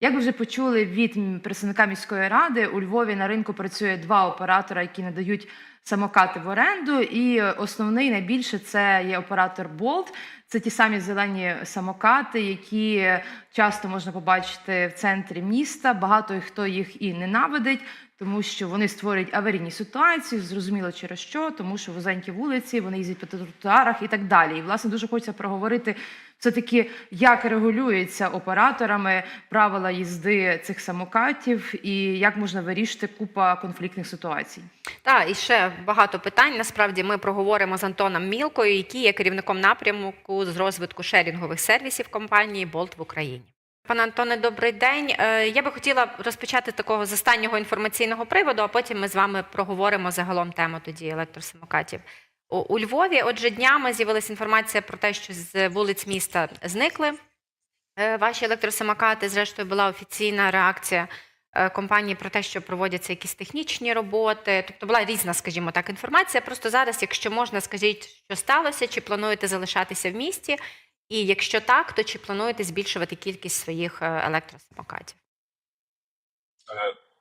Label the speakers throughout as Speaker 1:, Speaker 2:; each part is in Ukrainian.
Speaker 1: Як ви вже почули від представника міської ради, у Львові на ринку працює два оператора, які надають самокати в оренду. І основний найбільше це є оператор Bolt. Це ті самі зелені самокати, які часто можна побачити в центрі міста. Багато хто їх і ненавидить, тому що вони створюють аварійні ситуації. Зрозуміло через що, тому що вузенькі вулиці, вони їздять по тротуарах і так далі. І власне дуже хочеться проговорити все таки, як регулюється операторами правила їзди цих самокатів, і як можна вирішити купа конфліктних ситуацій.
Speaker 2: Так, і ще багато питань. Насправді ми проговоримо з Антоном Мілкою, який є керівником напрямку з розвитку шерінгових сервісів компанії Bolt в Україні. Пане Антоне, добрий день. Е, Я би хотіла розпочати такого з останнього інформаційного приводу, а потім ми з вами проговоримо загалом тему тоді електросамокатів. У, Львові, отже, днями з'явилася інформація про те, що з вулиць міста зникли е, ваші електросамокати. Зрештою, була офіційна реакція е, компанії про те, що проводяться якісь технічні роботи. Тобто була різна, скажімо так, інформація. Просто зараз, якщо можна, скажіть, що сталося, чи плануєте залишатися в місті, і якщо так, то чи плануєте збільшувати кількість своїх е, електросамокатів?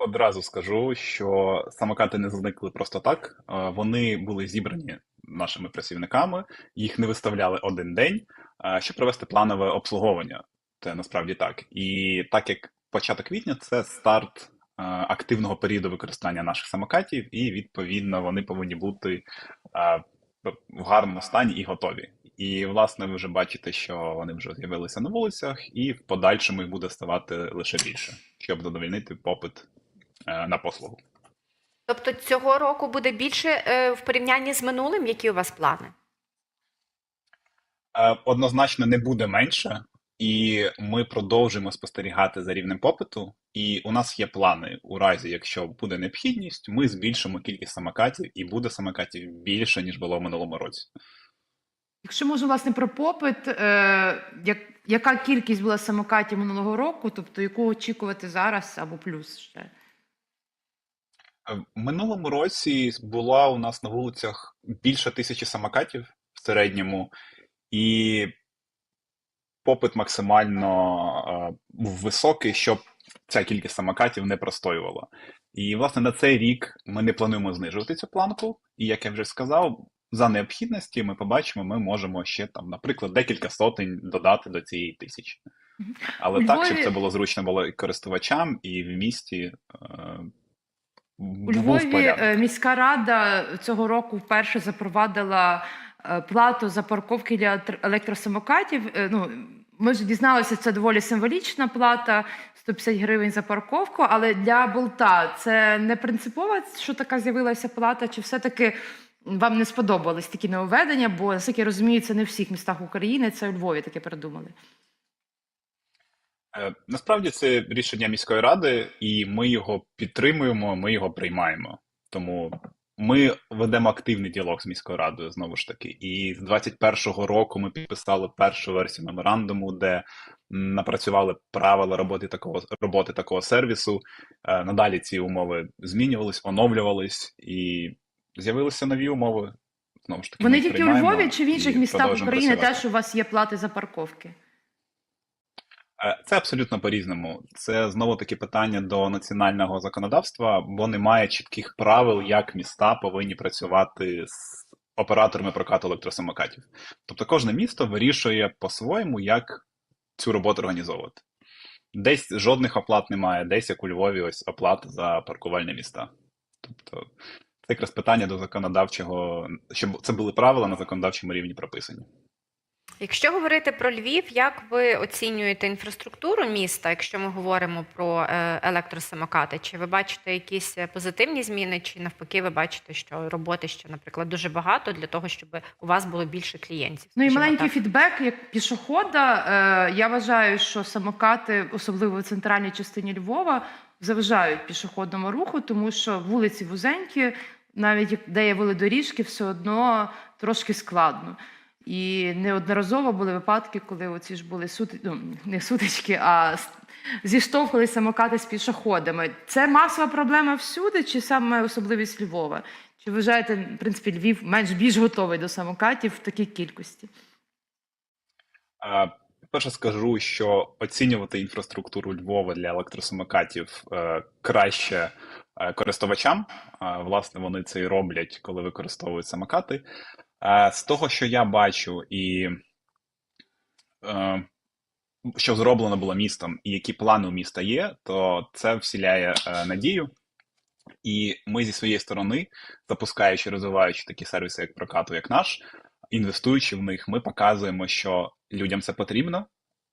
Speaker 3: Одразу скажу, що самокати не зникли просто так. Е, Вони були зібрані нашими працівниками, їх не виставляли один день, е, щоб провести планове обслуговування. Це насправді так. І так як початок квітня це старт е, активного періоду використання наших самокатів, і відповідно вони повинні бути в гарному стані і готові. І, власне, ви вже бачите, що вони вже з'явилися на вулицях, і в подальшому їх буде ставати лише більше, щоб задовольнити попит на послугу.
Speaker 2: Тобто цього року буде більше е, в порівнянні з минулим, які у вас плани?
Speaker 3: Е, Однозначно не буде менше, і ми продовжуємо спостерігати за рівнем попиту. І у нас є плани. У разі, якщо буде необхідність, ми збільшимо кількість самокатів, і буде самокатів більше ніж було в минулому році.
Speaker 1: Якщо можна власне про попит, е, як, яка кількість була самокатів минулого року, тобто яку очікувати зараз або плюс ще?
Speaker 3: Е, В минулому році була у нас на вулицях більше тисячі самокатів в середньому, і попит максимально е, високий, щоб ця кількість самокатів не простоювала. І, власне, на цей рік ми не плануємо знижувати цю планку. І, як я вже сказав, за необхідності ми побачимо, ми можемо ще там, наприклад, декілька сотень додати до цієї тисячі. Але
Speaker 1: У
Speaker 3: так, щоб це було зручно було і користувачам, і в місті.
Speaker 1: У Львові е, міська рада цього року вперше запровадила е, плату за парковки для електросамокатів. Е, Ну, ми ж дізналися, це доволі символічна плата 150 гривень за парковку. Але для болта це не принципово, що така з'явилася плата, чи все-таки вам не сподобались такі нововведення? Бо наскільки я розумію, це не в всіх містах України, це у Львові таке придумали.
Speaker 3: Е, Насправді це рішення міської ради, і ми його підтримуємо, ми його приймаємо. Тому ми ведемо активний діалог з міською радою знову ж таки. І з 21-го року ми підписали першу версію меморандуму, де напрацювали правила роботи такого роботи такого сервісу. Е, Надалі ці умови змінювались, оновлювались і з'явилися нові умови. Знову ж таки,
Speaker 1: Вони тільки у Львові чи в інших містах України
Speaker 3: працювати.
Speaker 1: теж у вас є плати за парковки?
Speaker 3: Е, Це абсолютно по-різному. Це знову таки питання до національного законодавства, бо немає чітких правил, як міста повинні працювати з операторами прокату електросамокатів. Тобто кожне місто вирішує по-своєму, як цю роботу організовувати. Десь жодних оплат немає, десь як у Львові, ось оплата за паркувальні міста. Тобто це якраз питання до законодавчого, щоб це були правила на законодавчому рівні прописані.
Speaker 2: Якщо говорити про Львів, як ви оцінюєте інфраструктуру міста, якщо ми говоримо про е, електросамокати? Чи ви бачите якісь е, позитивні зміни, чи навпаки, ви бачите, що роботи ще, наприклад, дуже багато для того, щоб у вас було більше клієнтів?
Speaker 1: Ну і маленький
Speaker 2: так?
Speaker 1: фідбек як пішохода. Е, я вважаю, що самокати, особливо в центральній частині Львова, заважають пішохідному руху, тому що вулиці вузенькі, навіть де є велодоріжки, все одно трошки складно. І неодноразово були випадки, коли оці ж були сути, ну, не сутички, а зіштовхували самокати з пішоходами. Це масова проблема всюди, чи саме особливість Львова? Чи вважаєте, в принципі, Львів менш більш готовий до самокатів в такій кількості?
Speaker 3: А, перше скажу, що оцінювати інфраструктуру Львова для електросамокатів е, краще е, користувачам. Е, власне, вони це і роблять, коли використовують самокати. З того, що я бачу, і е, що зроблено було містом, і які плани у міста є, то це вселяє е, надію. І ми зі своєї сторони, запускаючи, розвиваючи такі сервіси, як прокату, як наш, інвестуючи в них, ми показуємо, що людям це потрібно,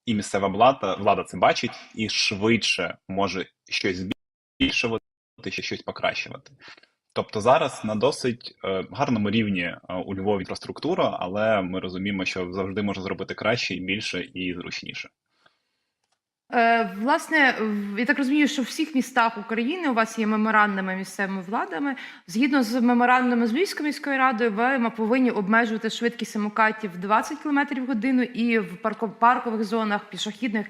Speaker 3: і місцева влада, влада це бачить і швидше може щось збільшувати, чи щось покращувати. Тобто зараз на досить е, гарному рівні е, у Львові інфраструктура, але ми розуміємо, що завжди можна зробити краще більше і зручніше.
Speaker 1: Е, власне, я так розумію, що в всіх містах України у вас є меморандуми місцевими владами. Згідно з меморандумом з Львівською міською радою, ви повинні обмежувати швидкість самокатів 20 км в годину і в парко- паркових зонах пішохідних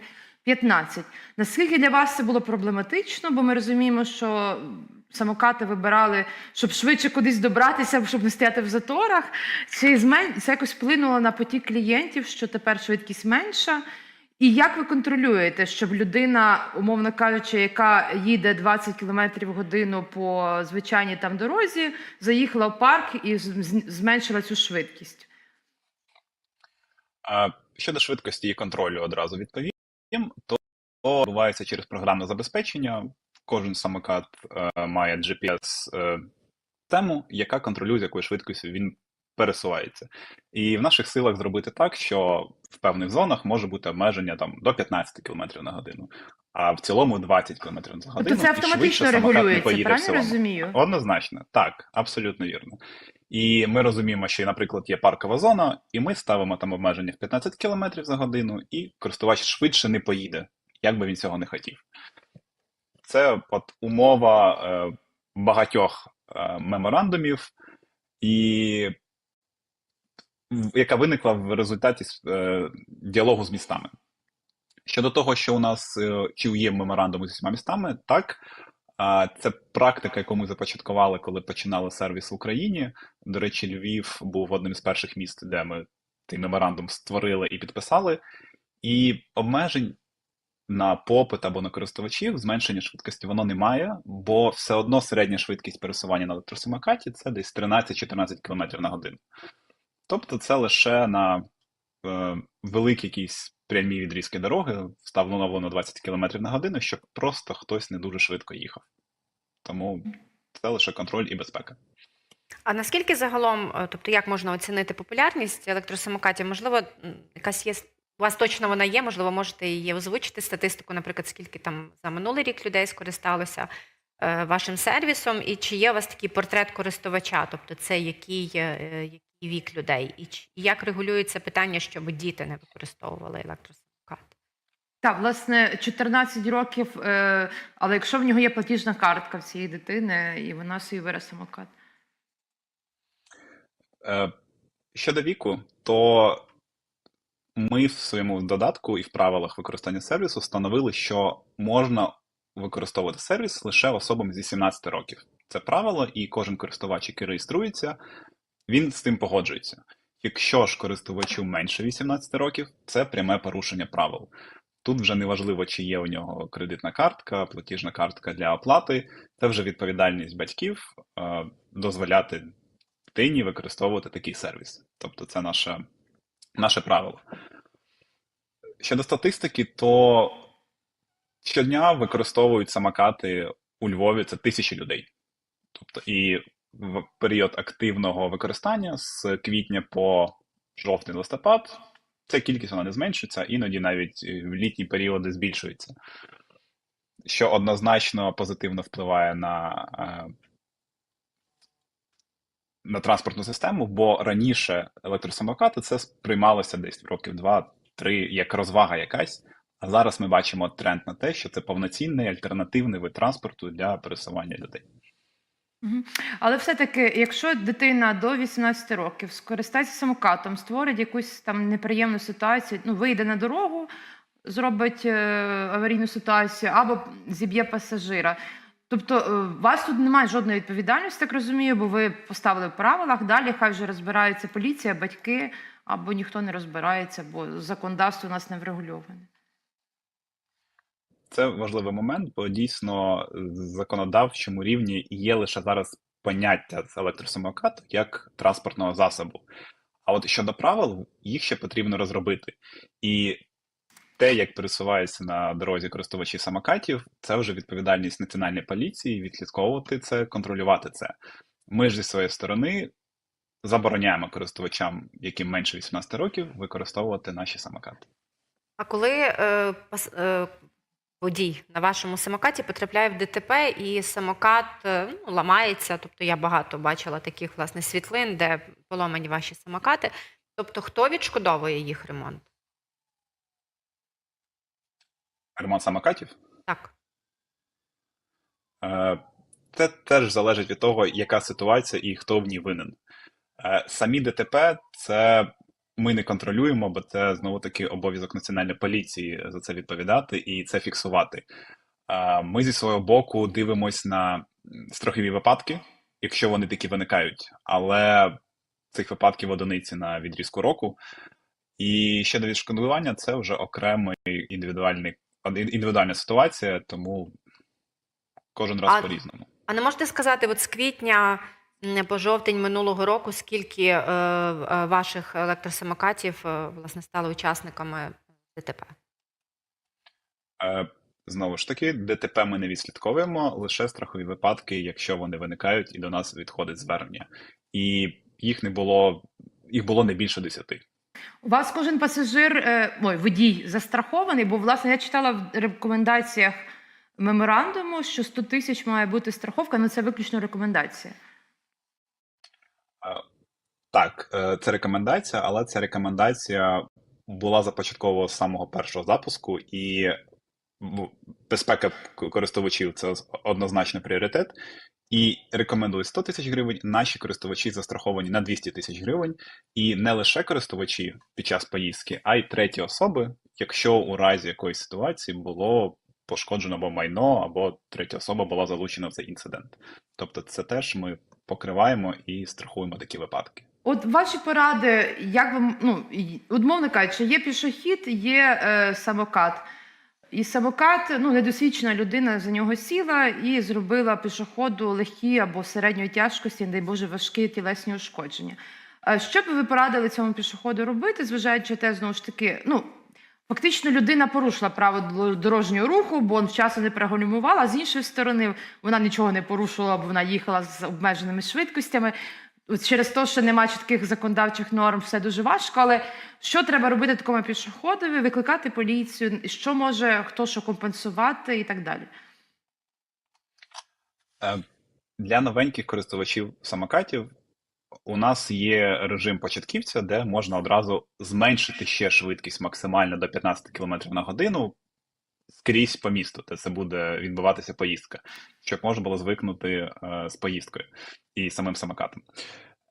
Speaker 1: 15. Наскільки для вас це було проблематично? Бо ми розуміємо, що самокати вибирали, щоб швидше кудись добратися, щоб не стояти в заторах. Чи це якось вплинуло на потік клієнтів, що тепер швидкість менша? І як ви контролюєте, щоб людина, умовно кажучи, яка їде 20 км в годину по звичайній там дорозі, заїхала в парк і зменшила цю швидкість?
Speaker 3: Щодо швидкості і контролю одразу відповім, то відбувається через програмне забезпечення. Кожен самокат е, має GPS-систему, яка контролює, з якою швидкістю він пересувається. І в наших силах зробити так, що в певних зонах може бути обмеження там до 15 км на годину, а в цілому 20 км на годину.
Speaker 1: Тобто це автоматично регулюється, правильно розумію?
Speaker 3: Однозначно, так, абсолютно вірно. І ми розуміємо, що, наприклад, є паркова зона, і ми ставимо там обмеження в 15 км за годину, і користувач швидше не поїде, як би він цього не хотів. Це от умова е, багатьох е, меморандумів, і яка виникла в результаті е, діалогу з містами. Щодо того, що у нас е, чи є меморандуми з усіма містами, так. Це практика, яку ми започаткували, коли починали сервіс в Україні. До речі, Львів був одним з перших міст, де ми цей меморандум створили і підписали. І обмежень на попит або на користувачів, зменшення швидкості воно немає, бо все одно середня швидкість пересування на електросамокаті це десь 13-14 км на годину. Тобто це лише на е, великі якісь прямі відрізки дороги встановлено 20 км на годину, щоб просто хтось не дуже швидко їхав. Тому це лише контроль і безпека.
Speaker 2: А наскільки загалом, е, тобто як можна оцінити популярність електросамокатів? Можливо, якась є у вас точно вона є, можливо, можете її озвучити статистику, наприклад, скільки там за минулий рік людей скористалося е, вашим сервісом, і чи є у вас такий портрет користувача, тобто це який, е, який вік людей, і як регулюється питання, щоб діти не використовували електросамокат?
Speaker 1: Так, власне, 14 років, е, але якщо в нього є платіжна картка в цієї дитини, і вона собі бере самокат.
Speaker 3: Е, Щодо віку, то ми в своєму додатку і в правилах використання сервісу встановили, що можна використовувати сервіс лише особам зі 17 років. Це правило, і кожен користувач, який реєструється, він з цим погоджується. Якщо ж користувачу менше 18 років, це пряме порушення правил. Тут вже не важливо, чи є у нього кредитна картка, платіжна картка для оплати. Це вже відповідальність батьків е, дозволяти дитині використовувати такий сервіс. Тобто це наше, наше правило. Щодо статистики, то щодня використовують самокати у Львові це тисячі людей. Тобто, і в період активного використання з квітня по жовтий-листопад ця кількість вона не зменшується, іноді навіть в літні періоди збільшується, що однозначно позитивно впливає на, е, на транспортну систему, бо раніше електросамокати це сприймалося десь років 2-3 як розвага якась. А зараз ми бачимо тренд на те, що це повноцінний альтернативний вид транспорту для пересування людей.
Speaker 1: Але все-таки, якщо дитина до 18 років скористається самокатом, створить якусь там неприємну ситуацію, ну вийде на дорогу, зробить е, аварійну ситуацію або зіб'є пасажира. Тобто, е, у вас тут немає жодної відповідальності, так розумію, бо ви поставили в правилах. Далі хай вже розбираються поліція, батьки. або ніхто не розбирається, бо законодавство у нас не врегульоване.
Speaker 3: Це важливий момент, бо дійсно законодавчому рівні є лише зараз поняття з електросамокату як транспортного засобу. А от щодо правил, їх ще потрібно розробити. І те, як пересуваються на дорозі користувачі самокатів, це вже відповідальність національної поліції відслідковувати це, контролювати це. Ми ж зі своєї сторони забороняємо користувачам, яким менше 18 років, використовувати наші самокати.
Speaker 2: А коли е, е, водій на вашому самокаті потрапляє в ДТП і самокат е, ну, ламається, тобто я багато бачила таких власне світлин, де поломані ваші самокати. Тобто, хто відшкодовує їх ремонт?
Speaker 3: Ремонт самокатів
Speaker 2: Так.
Speaker 3: Е, Це теж залежить від того, яка ситуація і хто в ній винен. Е, Самі ДТП це ми не контролюємо, бо це знову таки обов'язок національної поліції за це відповідати і це фіксувати. Ми зі свого боку дивимось на страхові випадки, якщо вони такі виникають, але цих випадків одиниці на відрізку року. І щодо відшкодування, це вже окремий індивідуальний індивідуальна ситуація, тому кожен раз
Speaker 2: А-
Speaker 3: по-різному.
Speaker 2: А не можете сказати, от з квітня по жовтень минулого року, скільки е, е, ваших електросамокатів е, власне стали учасниками ДТП?
Speaker 3: Знову ж таки, ДТП ми не відслідковуємо, лише страхові випадки, якщо вони виникають і до нас відходить звернення. І їх не було, їх було не більше десяти.
Speaker 1: У вас кожен пасажир, ой, водій застрахований, бо власне я читала в рекомендаціях меморандуму, що 100 тисяч має бути страховка, але це виключно рекомендація.
Speaker 3: Так, е, це рекомендація, але ця рекомендація була започаткована з самого першого запуску, і безпека користувачів це однозначно пріоритет. І рекомендують 100 тисяч гривень. Наші користувачі застраховані на 200 тисяч гривень. І не лише користувачі під час поїздки, а й треті особи, якщо у разі якоїсь ситуації було пошкоджено або майно, або третя особа була залучена в цей інцидент. Тобто, це теж ми покриваємо і страхуємо такі випадки.
Speaker 1: От ваші поради, як вам, ну, умовно кажучи, є пішохід, є е, самокат. І самокат, ну, недосвідчена людина за нього сіла і зробила пішоходу легкі або середньої тяжкості, не дай Боже, важкі тілесні ушкодження. Е, Що б ви порадили цьому пішоходу робити, зважаючи те, знову ж таки, ну, фактично людина порушила право дорожнього руху, бо вчасно не пригальмувала, з іншої сторони, вона нічого не порушувала, бо вона їхала з обмеженими швидкостями. Через те, що немає чітких законодавчих норм, все дуже важко. Але що треба робити такому пішоходові? Викликати поліцію, що може хто що компенсувати і так далі.
Speaker 3: Е, Для новеньких користувачів самокатів у нас є режим початківця, де можна одразу зменшити ще швидкість максимально до 15 км на годину скрізь по місту, де це буде відбуватися поїздка, щоб можна було звикнути е, з поїздкою і самим самокатом.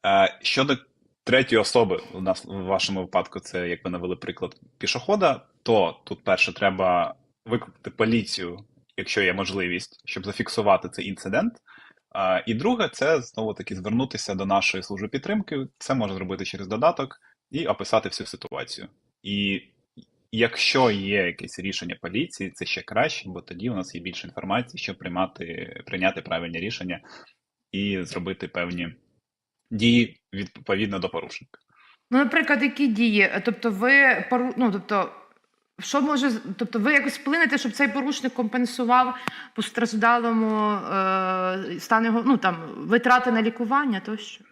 Speaker 3: Е, щодо третьої особи, у нас в вашому випадку, це як ви навели приклад пішохода, то тут перше треба викликати поліцію, якщо є можливість, щоб зафіксувати цей інцидент. І друге, це знову таки звернутися до нашої служби підтримки. Це можна зробити через додаток і описати всю ситуацію. І якщо є якесь рішення поліції, це ще краще, бо тоді у нас є більше інформації, щоб приймати, прийняти правильні рішення і зробити певні дії відповідно до порушника.
Speaker 1: Ну, наприклад, які дії? Тобто, ви пору... ну, тобто, що може, тобто, ви якось вплинете, щоб цей порушник компенсував постраждалому е, стан його, ну там витрати на лікування тощо.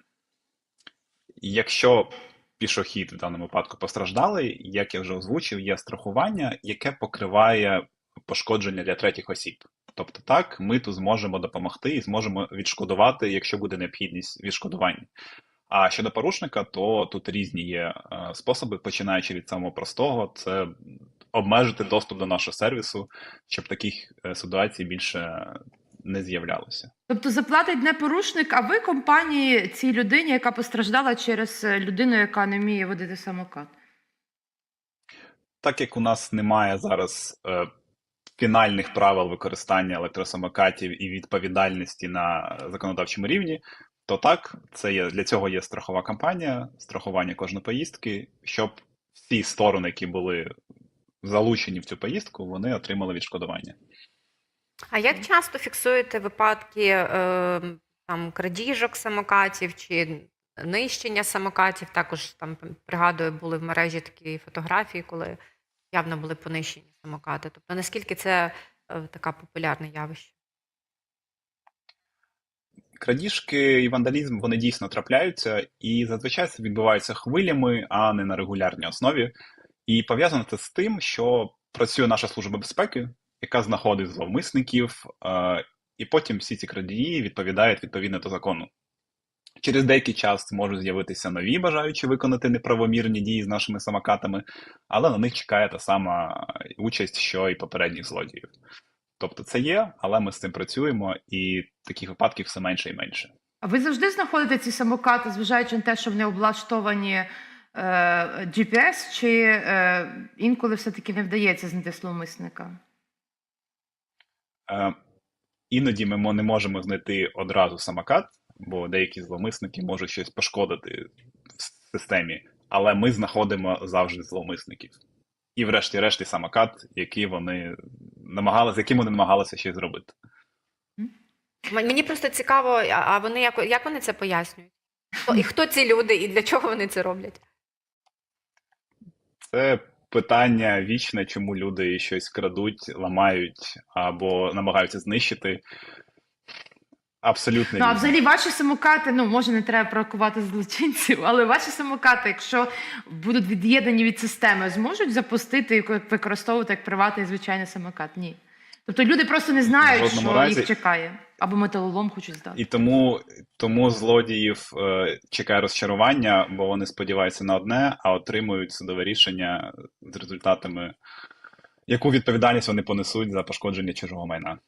Speaker 3: Якщо пішохід в даному випадку постраждалий, як я вже озвучив, є страхування, яке покриває пошкодження для третіх осіб. Тобто, так, ми тут зможемо допомогти і зможемо відшкодувати, якщо буде необхідність відшкодування. А щодо порушника, то тут різні є е, способи, починаючи від самого простого, це обмежити доступ до нашого сервісу, щоб таких е, ситуацій більше не з'являлося.
Speaker 1: Тобто заплатить не порушник, а ви компанії цій людині, яка постраждала через е, людину, яка не вміє водити самокат.
Speaker 3: Так як у нас немає зараз е, фінальних правил використання електросамокатів і відповідальності на законодавчому рівні, то так, це є для цього є страхова кампанія, страхування кожної поїздки, щоб всі сторони, які були залучені в цю поїздку, вони отримали відшкодування.
Speaker 2: А як часто фіксуєте випадки е, там крадіжок самокатів чи нищення самокатів? Також там пригадую, були в мережі такі фотографії, коли явно були понищені самокати. Тобто наскільки це е, така популярне явище?
Speaker 3: Крадіжки і вандалізм вони дійсно трапляються, і зазвичай це відбувається хвилями, а не на регулярній основі. І пов'язано це з тим, що працює наша служба безпеки, яка знаходить зловмисників, е, і потім всі ці крадії відповідають відповідно до закону. Через деякий час можуть з'явитися нові бажаючі виконати неправомірні дії з нашими самокатами, але на них чекає та сама участь, що і попередніх злодіїв. Тобто це є, але ми з цим працюємо, і таких випадків все менше і менше.
Speaker 1: А ви завжди знаходите ці самокати, зважаючи на те, що вони облаштовані GPS, чи е, інколи все-таки не вдається знайти зловмисника?
Speaker 3: Е, іноді ми не можемо знайти одразу самокат, бо деякі зловмисники можуть щось пошкодити в системі, але ми знаходимо завжди зловмисників. І врешті-решт і самокат, який вони намагалися, яким вони намагалися щось зробити.
Speaker 2: Мені просто цікаво, а а вони як, як вони це пояснюють? І хто ці люди, і для чого вони це роблять?
Speaker 3: Це питання вічне, чому люди щось крадуть, ламають або намагаються знищити. Абсолютно
Speaker 1: Ну, а взагалі ваші самокати, ну може не треба пророкувати злочинців, але ваші самокати, якщо будуть від'єднані від системи, зможуть запустити і використовувати як приватний звичайний самокат? Ні. Тобто люди просто не знають, що
Speaker 3: разі.
Speaker 1: їх чекає, або металолом хочуть здати.
Speaker 3: І тому, тому злодіїв е, чекає розчарування, бо вони сподіваються на одне, а отримують судове рішення з результатами, яку відповідальність вони понесуть за пошкодження чужого майна.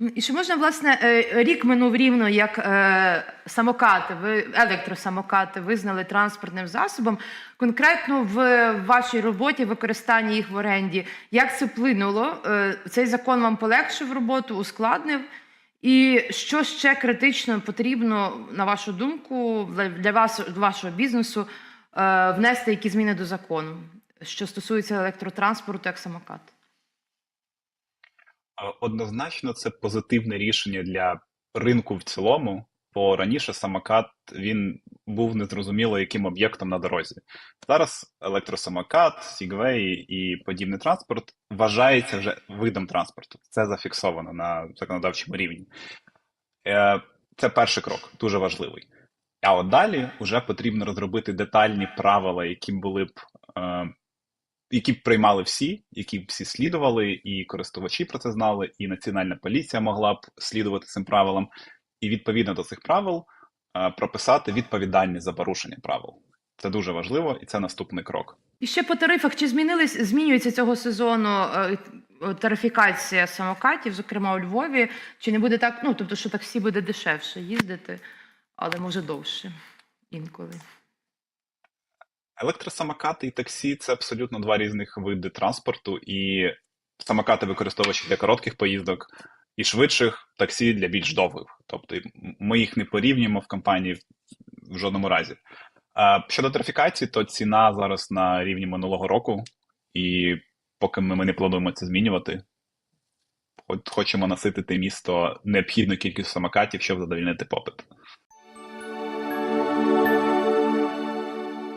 Speaker 1: І що можна, власне, е, рік минув рівно, як е, самокати, ви електросамокати визнали транспортним засобом. Конкретно в вашій роботі, використанні їх в оренді, як це вплинуло? Е, Цей закон вам полегшив роботу, ускладнив? І що ще критично потрібно, на вашу думку, для- вас, вашого бізнесу, внести які зміни до закону, що стосується електротранспорту як самокат?
Speaker 3: Однозначно, це позитивне рішення для ринку в цілому, бо раніше самокат він був незрозуміло яким об'єктом на дорозі. Зараз електросамокат, сігвей і подібний транспорт вважається вже видом транспорту. Це зафіксовано на законодавчому рівні. Е, Це перший крок, дуже важливий. А от далі вже потрібно розробити детальні правила, які були б е, які б приймали всі, які б всі слідували, і користувачі про це знали, і національна поліція могла б слідувати цим правилам, і відповідно до цих правил прописати відповідальність за порушення правил. Це дуже важливо, і це наступний крок.
Speaker 1: І ще по тарифах, чи змінились, змінюється цього сезону е, тарифікація самокатів, зокрема у Львові? Чи не буде так, ну тобто, що таксі буде дешевше їздити, але може довше інколи?
Speaker 3: Електросамокати і таксі це абсолютно два різних види транспорту, і самокати використовуючи для коротких поїздок, і швидших таксі для більш довгих. Тобто ми їх не порівнюємо в компанії в- жодному разі. Щодо тарифікації, то ціна зараз на рівні минулого року, і поки ми, не плануємо це змінювати, хочемо наситити місто необхідною кількістю самокатів, щоб задовільнити попит.